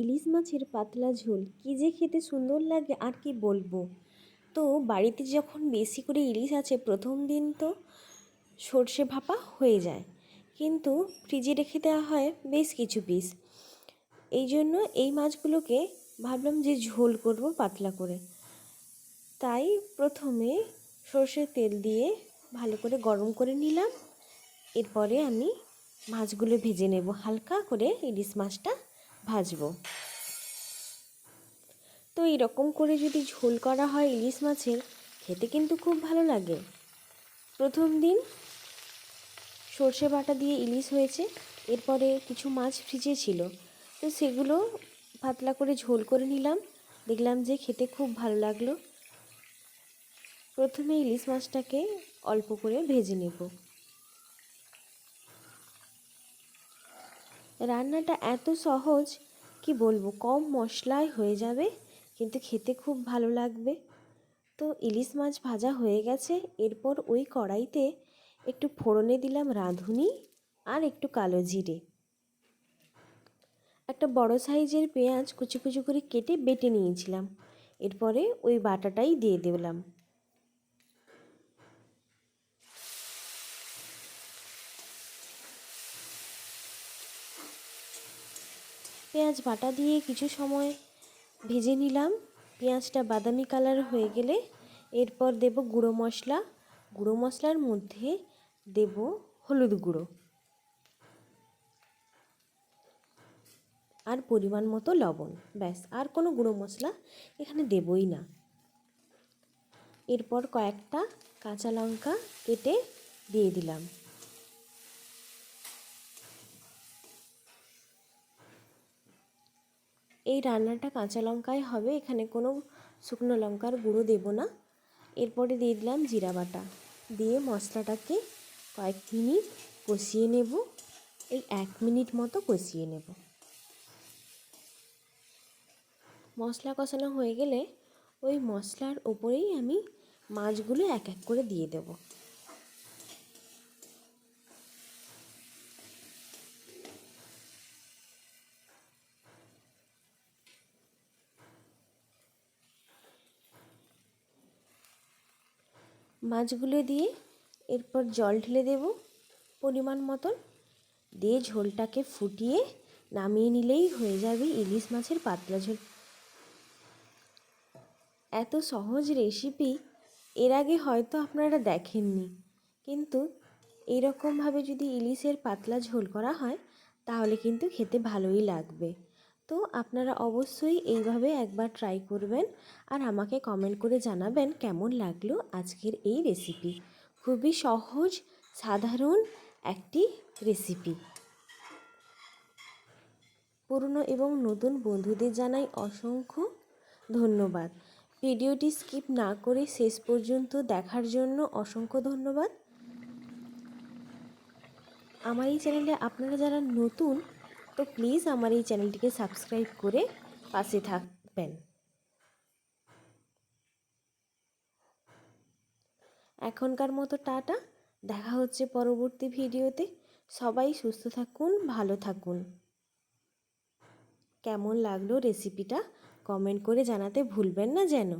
ইলিশ মাছের পাতলা ঝোল কী যে খেতে সুন্দর লাগে আর কি বলব? তো বাড়িতে যখন বেশি করে ইলিশ আছে প্রথম দিন তো সর্ষে ভাপা হয়ে যায়। কিন্তু ফ্রিজে রেখে দেওয়া হয় বেশ কিছু পিস এই জন্য এই মাছগুলোকে ভাবলাম যে ঝোল করব পাতলা করে। তাই প্রথমে সর্ষের তেল দিয়ে ভালো করে গরম করে নিলাম। এরপরে আমি মাছগুলো ভেজে নেব। হালকা করে ইলিশ মাছটা ভাজবো। তো এরকম করে যদি ঝোল করা হয় ইলিশ মাছের, খেতে কিন্তু খুব ভালো লাগে। প্রথম দিন সর্ষে বাটা দিয়ে ইলিশ হয়েছে, এরপরে কিছু মাছ ফ্রিজে ছিল। তো সেগুলো পাতলা করে ঝোল করে নিলাম, দেখলাম যে খেতে খুব ভালো লাগল। প্রথমে ইলিশ মাছটাকে অল্প করে ভেজে নেব। রান্নাটা এত সহজ, কি বলব? কম মশলায় হয়ে যাবে, কিন্তু খেতে খুব ভালো লাগবে। তো ইলিশ মাছ ভাজা হয়ে গেছে, এরপর ওই কড়াইতে একটু ফোড়নে দিলাম রাঁধুনি আর একটু কালো জিরে। একটা বড় সাইজের পেঁয়াজ কুচি কুচি করে কেটে বেটে নিয়েছিলাম। এরপরে ওই বাটাটাই দিয়ে দিলাম। পেঁয়াজ বাটা দিয়ে কিছু সময় ভেজে নিলাম। পেঁয়াজটা বাদামি কালার হয়ে গেলে এরপর দেব গুঁড়ো মশলা। গুঁড়ো মশলার মধ্যে দেব হলুদ গুঁড়ো। আর পরিমাণ মতো লবণ। ব্যাস, আর কোনো গুঁড়ো মশলা এখানে দেবই না। এরপর কয়েকটা কাঁচা লঙ্কা কেটে দিয়ে দিলাম। এই রান্নাটা কাঁচা লঙ্কায় হবে, এখানে কোনো শুকনো লঙ্কার গুঁড়ো দেব না। এরপরে দিয়ে দিলাম জিরা বাটা। দিয়ে মশলাটাকে কয়েক মিনিট কষিয়ে নেব, এই এক মিনিট মতো কষিয়ে নেব। মশলা কষানো হয়ে গেলে ওই মশলার ওপরেই আমি মাছগুলো এক এক করে দিয়ে দেবো। মাছগুলো দিয়ে এরপর জল ঢেলে দেব পরিমাণ মতন। দিয়ে ঝোলটাকে ফুটিয়ে নামিয়ে নিলেই হয়ে যাবে ইলিশ মাছের পাতলা ঝোল। এত সহজ রেসিপি এর আগে হয়তো আপনারা দেখেননি। কিন্তু এইরকমভাবে যদি ইলিশের পাতলা ঝোল করা হয়, তাহলে কিন্তু খেতে ভালোই লাগবে। তো আপনারা অবশ্যই এইভাবে একবার ট্রাই করবেন আর আমাকে কমেন্ট করে জানাবেন কেমন লাগল আজকের এই রেসিপি খুবই সহজ, সাধারণ একটি রেসিপি পুরনো এবং নতুন বন্ধুদের জানাই অসংখ্য ধন্যবাদ। ভিডিওটি স্কিপ না করে শেষ পর্যন্ত দেখার জন্য অসংখ্য ধন্যবাদ। আমার এই চ্যানেলে আপনারা যারা নতুন তো প্লিজ আমার এই চ্যানেলটিকে সাবস্ক্রাইব করে পাশে থাকবেন। এখনকার মতো টাটা, দেখা হচ্ছে পরবর্তী ভিডিওতে। সবাই সুস্থ থাকুন, ভালো থাকুন। কেমন লাগল রেসিপিটা কমেন্ট করে জানাতে ভুলবেন না যেন।